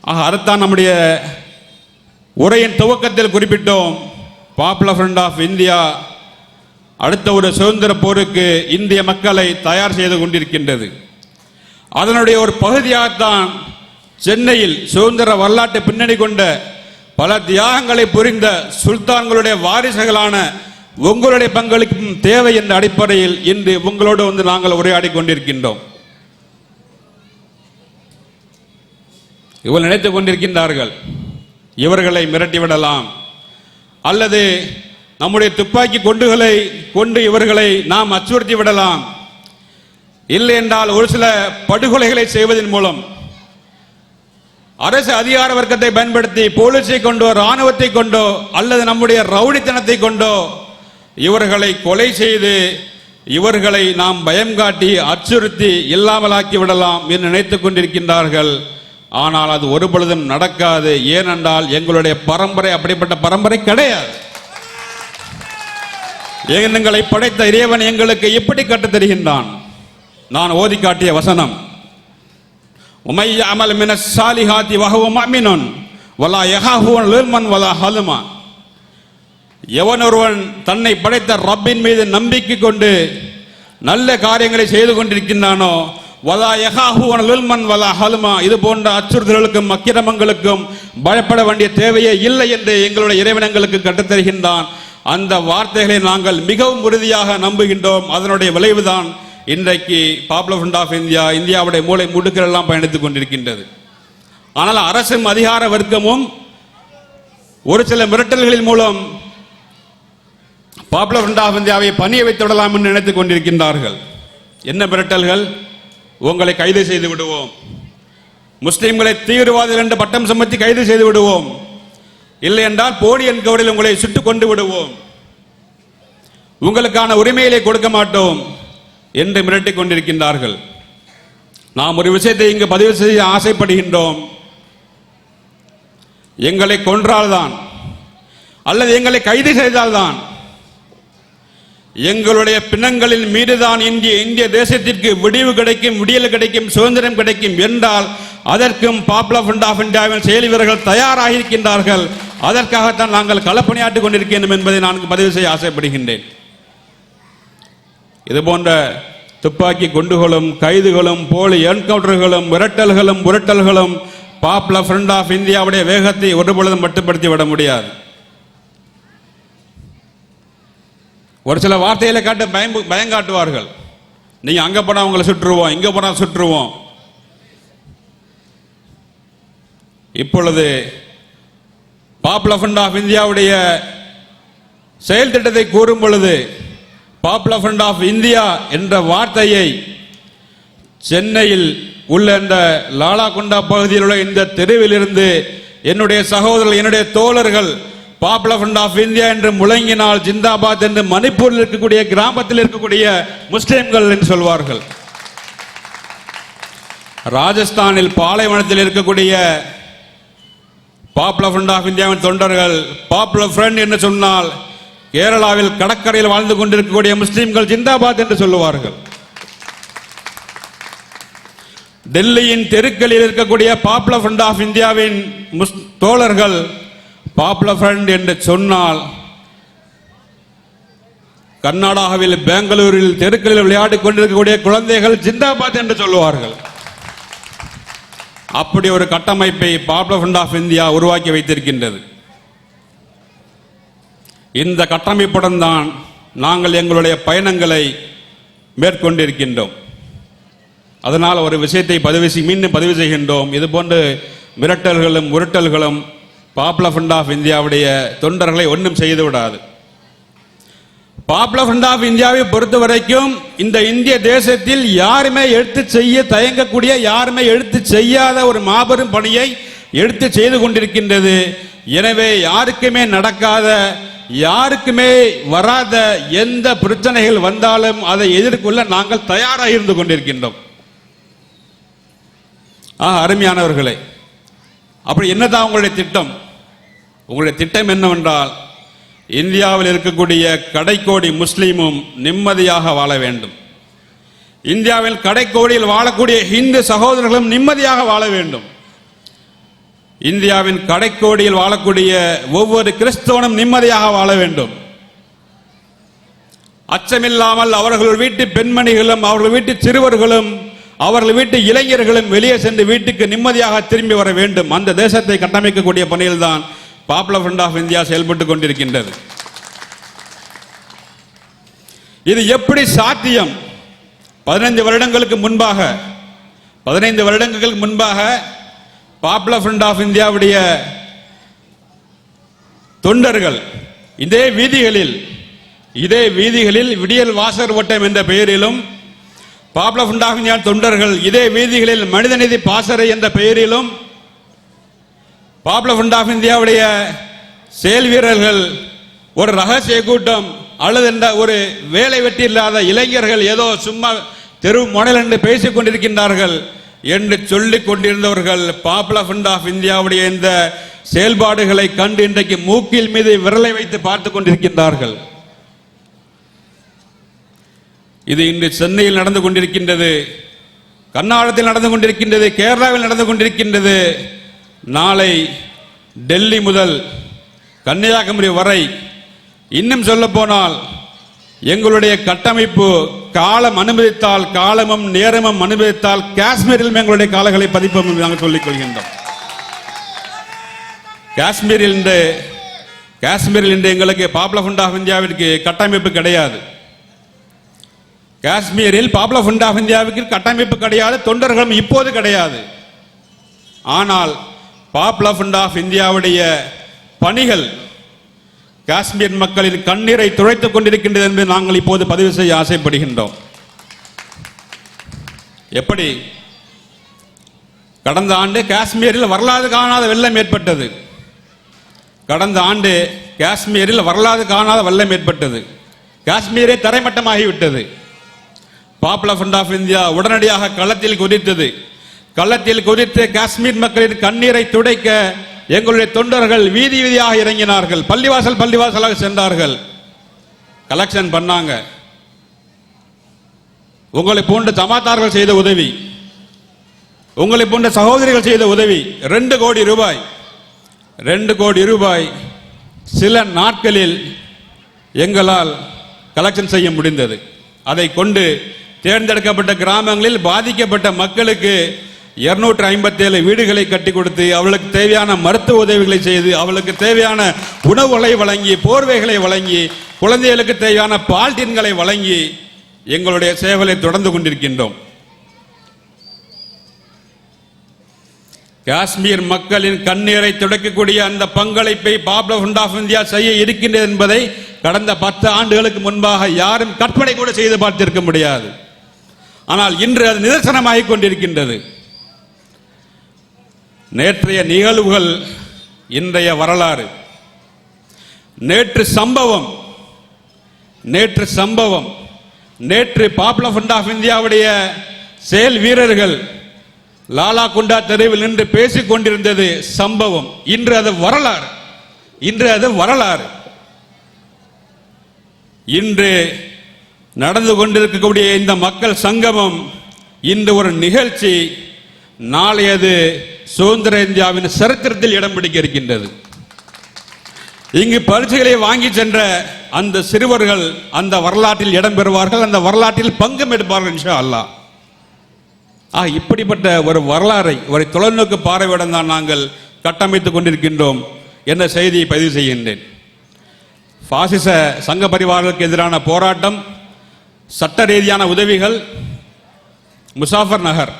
ஆக அதைத்தான் நம்முடைய உரையின் துவக்கத்தில் குறிப்பிட்டோம். பாப்புலர் ஃப்ரண்ட் ஆஃப் இந்தியா அடுத்த ஒரு சுதந்திர போருக்கு இந்திய மக்களை தயார் செய்து கொண்டிருக்கின்றது. அதனுடைய ஒரு பகுதியாகத்தான் சென்னையில் சுதந்திர வரலாற்று பின்னணி கொண்ட பல தியாகங்களை புரிந்த சுல்தான்களுடைய வாரிசுகளான உங்களுடைய பங்களிக்கும் தேவை என்ற அடிப்படையில் இன்று உங்களோடு வந்து நாங்கள் உரையாடி கொண்டிருக்கின்றோம். இவள் நினைத்துக் கொண்டிருக்கின்றார்கள். இவர்களை மிரட்டிவிடலாம் அல்லது நம்முடைய துப்பாக்கி குண்டுகளை கொண்டு இவர்களை நாம் அச்சுறுத்தி விடலாம். இல்லை என்றால் ஒரு சில படுகொலைகளை செய்வதன் மூலம். அரசு அதிகார வர்க்கத்தை பயன்படுத்தி போலீஸை கொண்டோ ராணுவத்தை கொண்டோ அல்லது நம்முடைய ரவுடித்தனத்தை கொண்டோ இவர்களை கொலை செய்து இவர்களை நாம் பயம் காட்டி அச்சுறுத்தி இல்லாமலாக்கி விடலாம் என்று நினைத்துக் கொண்டிருக்கின்றார்கள். ஆனால் அது ஒரு பொழுதும் நடக்காது. ஏனென்றால் எங்களுடைய பரம்பரை அப்படிப்பட்ட பரம்பரை கிடையாது. எங்களை படைத்த இறைவன் எங்களுக்கு எப்படி கற்றுத் தருகின்றான்? நான் ஓதி காட்டிய வசனம். உமை அமல் மின சாலிஹாத்தி வகவும் அமினன் வலா யஹாஹுவன் லில்மன் வலா ஹலுமா. எவன் ஒருவன் தன்னை படைத்த ரப்பின் மீது நம்பிக்கை கொண்டு நல்ல காரியங்களை செய்து கொண்டிருக்கின்றானோ வலா யஹாஹுவன் லுல்மன் வலா ஹலுமா. இது போன்ற அச்சுறுத்தல்களுக்கும் அக்கிரமங்களுக்கும் பயப்பட வேண்டிய தேவையே இல்லை என்று எங்களுடைய இறைவனங்களுக்கு கற்றுத்தருகின்றான். அந்த வார்த்தைகளை நாங்கள் மிகவும் உறுதியாக நம்புகின்றோம். அதனுடைய விளைவுதான் இன்றைக்கு பாப்புலர் ஃப்ரண்ட் ஆஃப் இந்தியா இந்தியாவுடைய மூளை முடுக்கெல்லாம் பயணித்துக் கொண்டிருக்கின்றது. ஆனால் அரசும் அதிகார வர்க்கமும் ஒரு சில மிரட்டல்களின் மூலம் பாப்புலர் ஃப்ரண்ட் ஆஃப் இந்தியாவை பணிய வைத்து விடலாம் என்று நினைத்துக் கொண்டிருக்கின்றார்கள். என்ன மிரட்டல்கள்? உங்களை கைது செய்து விடுவோம். முஸ்லிம்களை தீவிரவாதிகள் என்று பட்டம் சுமத்தி கைது செய்து விடுவோம். இல்லை என்றால் போடி என்கவரில் உங்களை சுட்டுக் கொண்டு விடுவோம். உங்களுக்கான உரிமைகளை கொடுக்க மாட்டோம் என்று மிரட்டிக் கொண்டிருக்கின்றார்கள். நாம் ஒரு விஷயத்தை இங்கு பதிவு செய்ய ஆசைப்படுகின்றோம். எங்களை கொன்றால்தான் அல்லது எங்களை கைது செய்தால்தான் எங்களுடைய பிணங்களின் மீதுதான் இந்திய இந்திய தேசத்திற்கு விடிவு கிடைக்கும் விடியல் கிடைக்கும் சுதந்திரம் கிடைக்கும் என்றால் அதற்கும் பாப்புலர் ஃப்ரண்ட் ஆஃப் இந்தியாவின் செயல் வீரர்கள் தயாராக இருக்கின்றார்கள் அதற்காகத்தான் நாங்கள் களப்பணியாற்றிக் கொண்டிருக்கின்றோம் என்பதை நான் பதிவு செய்ய ஆசைப்படுகின்றேன். இது போன்ற துப்பாக்கி குண்டுகளும் கைதுகளும் போலி என்கவுண்டர்களும் மிரட்டல்களும் புரட்டல்களும் பாப்புலர் ஃப்ரண்ட் ஆஃப் இந்தியாவுடைய வேகத்தை ஒருபொழுதும் மட்டுப்படுத்தி விட முடியாது. ஒரு சில வார்த்தைகளை காட்டு பயம் பயம் காட்டுவார்கள். நீங்க அங்க போனா உங்களை சுற்றுவோம் இங்க போனா சுற்றுவோம். இப்பொழுது பாப்புலர் ஃபண்ட் ஆஃப் இந்தியாவுடைய செயல் திட்டத்தை கூறும் பொழுது பாப்புலர் ஃபண்ட் ஆஃப் இந்தியா என்ற வார்த்தையை சென்னையில் உள்ள இந்த லாலாகுண்டா பகுதியில் உள்ள இந்த தெருவில் இருந்து என்னுடைய சகோதரர்கள் என்னுடைய தோழர்கள் பாப்புலர் ஃப்ரண்ட் ஆஃப் இந்தியா என்று முழங்கினால் ஜிந்தாபாத் என்று மணிப்பூரில் இருக்கக்கூடிய கிராமத்தில் இருக்கக்கூடிய முஸ்லிம்கள் என்று சொல்வார்கள். ராஜஸ்தானில் பாலைவனத்தில் இருக்கக்கூடிய பாப்புலர் ஃப்ரண்ட் ஆஃப் இந்தியாவின் தொண்டர்கள் பாப்புலர் ஃப்ரண்ட் என்று சொன்னால் கேரளாவில் கடற்கரையில் வாழ்ந்து கொண்டிருக்கக்கூடிய முஸ்லிம்கள் ஜிந்தாபாத் என்று சொல்லுவார்கள். டெல்லியின் தெருக்களில் இருக்கக்கூடிய பாப்புலர் ஃப்ரண்ட் ஆஃப் இந்தியாவின் முஸ் தோழர்கள் பாப்புலர் ஃப்ரண்ட் என்று சொன்னால் கர்நாடகாவில் பெங்களூரில் தெருக்களில் விளையாடிக் கொண்டிருக்கக்கூடிய குழந்தைகள் ஜிந்தாபாத் என்று சொல்லுவார்கள். அப்படி ஒரு கட்டமைப்பை பாப்புலர் ஃப்ரண்ட் ஆஃப் இந்தியா உருவாக்கி வைத்திருக்கின்றது. இந்த கட்டமைப்புடன் தான் நாங்கள் எங்களுடைய பயணங்களை மேற்கொண்டிருக்கின்றோம். அதனால் ஒரு விஷயத்தை பதிவு மீண்டும் பதிவு செய்கின்றோம். இது போன்று மிரட்டல்களும் உருட்டல்களும் பாப்புலர் ஃப்ரண்ட் ஆஃப் இந்தியாவுடைய தொண்டர்களை ஒன்றும் செய்து விடாது. பாப்புலர் ஃப்ரண்ட் ஆஃப் இந்தியாவை பொறுத்த வரைக்கும் இந்த இந்திய தேசத்தில் யாருமே எடுத்து செய்ய தயங்கக்கூடிய யாருமே எடுத்து செய்யாத ஒரு மாபெரும் பணியை எடுத்து செய்து கொண்டிருக்கின்றது. எனவே யாருக்குமே நடக்காத யாருக்குமே வராத எந்த பிரச்சனைகள் வந்தாலும் அதை எதிர்கொள்ள நாங்கள் தயாராக இருந்து கொண்டிருக்கின்றோம். ஆ அருமையானவர்களே அப்படி என்னதான் உங்களுடைய திட்டம்? உங்களுடைய திட்டம் என்னவென்றால் இந்தியாவில் இருக்கக்கூடிய கடைக்கோடி முஸ்லீமும் நிம்மதியாக வாழ வேண்டும். இந்தியாவில் கடைக்கோடியில் வாழக்கூடிய இந்து சகோதரர்களும் நிம்மதியாக வாழ வேண்டும். இந்தியாவின் கடைக்கோடியில் வாழக்கூடிய ஒவ்வொரு கிறிஸ்தவனும் நிம்மதியாக வாழ வேண்டும். அச்சமில்லாமல் அவர்கள் வீட்டு பெண்மணிகளும் அவர்கள் வீட்டு சிறுவர்களும் அவர்கள் வீட்டு இளைஞர்களும் வெளியே சென்று வீட்டுக்கு நிம்மதியாக திரும்பி வர வேண்டும். அந்த தேசத்தை கட்டமைக்கக்கூடிய பணியில்தான் பாப்புலர் ஃப்ரண்ட் ஆஃப் இந்தியா செயல்பட்டு கொண்டிருக்கின்றது. இது எப்படி சாத்தியம்? பதினைந்து வருடங்களுக்கு முன்பாக பதினைந்து வருடங்களுக்கு முன்பாக பாப்புலர் ஃப்ரண்ட் ஆஃப் இந்தியாவுடைய தொண்டர்கள் இதே வீதிகளில் இதே வீதிகளில் விடியல் வாசர் வட்டம் என்ற பெயரிலும் பாப்புலர் ஃப்ரண்ட் ஆஃப் இந்தியா தொண்டர்கள் இதே வீதிகளில் மனிதநீதி பாசறை என்ற பெயரிலும் பாப்புலர் ஃப்ரண்ட் ஆஃப் இந்தியாவுடைய செயல் வீரர்கள் ஒரு ரகசிய கூட்டம் அல்லது ஒரு வேலை வெட்டி இல்லாத இளைஞர்கள் ஏதோ சும்மா தெரு முனையில் என்று பேசிக் கொண்டிருக்கின்றார்கள் என்று சொல்லிக் கொண்டிருந்தவர்கள் பாப்புலர் ஃப்ரண்ட் ஆஃப் இந்தியாவுடைய இந்த செயல்பாடுகளை கண்டு இன்றைக்கு மூக்கில் மீது விரலை வைத்து பார்த்துக் கொண்டிருக்கின்றார்கள். இது இன்று சென்னையில் நடந்து கொண்டிருக்கின்றது கர்நாடகத்தில் நடந்து கொண்டிருக்கின்றது கேரளாவில் நடந்து கொண்டிருக்கின்றது. நாளை டெல்லி முதல் கன்னியாகுமரி வரை இன்னும் சொல்ல போனால் எங்களுடைய கட்டமைப்பு காலம் அனுமதித்தால் காலமும் நேரமும் அனுமதித்தால் காஷ்மீரிலும் எங்களுடைய காலங்களை பதிப்போம் என்று நாங்கள் சொல்லிக் கொள்கின்றோம். காஷ்மீரில் இந்த காஷ்மீரில் இன்று எங்களுக்கு பாப்புலர் ஃபண்ட் ஆஃப் இந்தியாவிற்கு கட்டமைப்பு கிடையாது. காஷ்மீரில் பாப்புலர் ஃபண்ட் ஆஃப் இந்தியாவிற்கு கட்டமைப்பு கிடையாது தொண்டர்களும் இப்போது கிடையாது. ஆனால் பாப்புலர் ஃபண்ட் ஆஃப் இந்தியாவுடைய பணிகள் காஷ்மீர் மக்களின் கண்ணீரை துடைத்துக் கொண்டிருக்கின்றது என்று நாங்கள் இப்போது பதிவு செய்ய ஆசைப்படுகின்றோம். எப்படி? கடந்த ஆண்டு காஷ்மீரில் வரலாறு காணாத வெள்ளம் ஏற்பட்டது. கடந்த ஆண்டு காஷ்மீரில் வரலாறு காணாத வெள்ளம் ஏற்பட்டது. காஷ்மீரே தரைமட்டமாகிவிட்டது. பாப்புலர் ஃப்ரண்ட் ஆஃப் இந்தியா உடனடியாக களத்தில் குதித்தது. களத்தில் குதித்து காஷ்மீர் மக்களின் கண்ணீரை துடைக்க எங்களுடைய தொண்டர்கள் வீதி வீதியாக இறங்கினார்கள். பள்ளிவாசல் பள்ளிவாசலாக சென்றார்கள். கலெக்ஷன் பண்ணாங்க. உங்களை போன்ற ஜமாத்தார்கள் செய்த உதவி உங்களை போன்ற சகோதரிகள் செய்த உதவி ரெண்டு கோடி ரூபாய் ரெண்டு கோடி ரூபாய் சில நாட்களில் எங்களால் கலெக்ஷன் செய்ய முடிந்தது. அதை கொண்டு தேர்ந்தெடுக்கப்பட்ட கிராமங்களில் பாதிக்கப்பட்ட மக்களுக்கு இருநூற்று ஐம்பத்தேழு வீடுகளை கட்டி கொடுத்து அவளுக்கு தேவையான மருத்துவ உதவிகளை செய்து அவளுக்கு தேவையான உணவுகளை வழங்கி போர்வைகளை வழங்கி குழந்தைகளுக்கு தேவையான பால்டின்களை வழங்கி எங்களுடைய சேவலை தொடர்ந்து கொண்டிருக்கின்றோம். காஷ்மீர் மக்களின் கண்ணீரை துடைக்கக்கூடிய அந்த பங்களிப்பை பாப்ல ஃபண்ட் ஆஃப் இந்தியா செய்ய இருக்கின்றது என்பதை கடந்த பத்து ஆண்டுகளுக்கு முன்பாக யாரும் கற்பனை கூட செய்து பார்த்திருக்க முடியாது. ஆனால் இன்று அது நிதர்சனமாகிக் கொண்டிருக்கின்றது. நேற்றைய நிகழ்வுகள் இன்றைய வரலாறு. நேற்று சம்பவம் நேற்று சம்பவம். நேற்று பாப்புலர் ஃப்ரண்ட் ஆஃப் இந்தியாவுடைய செயல் வீரர்கள் லாலா குண்டா தெருவில் நின்று பேசிக் கொண்டிருந்தது சம்பவம். இன்று அது வரலாறு. இன்று அது வரலாறு. இன்று நடந்து கொண்டிருக்கக்கூடிய இந்த மக்கள் சங்கமம் இன்று ஒரு நிகழ்ச்சி. நாளையது சுதந்திர இந்தியாவின் சரித்திரத்தில் இடம் பிடிக்க இருக்கின்றது. இங்கு பரிசுகளை வாங்கி சென்ற அந்த சிறுவர்கள் அந்த வரலாற்றில் இடம் பெறுவார்கள் அந்த வரலாற்றில் பங்கும் எடுப்பார்கள் இன்ஷா அல்லாஹ் ஆ இப்படிப்பட்ட ஒரு வரலாறை ஒரு தொலைநோக்கு பார்வையுடன் தான் நாங்கள் கட்டமைத்துக் கொண்டிருக்கின்றோம் என்ற செய்தியை பதிவு செய்கின்றேன். பாசிச சங்க பரிவார்களுக்கு எதிரான போராட்டம் சட்ட ரீதியான உதவிகள் முசாஃபர் நகர்.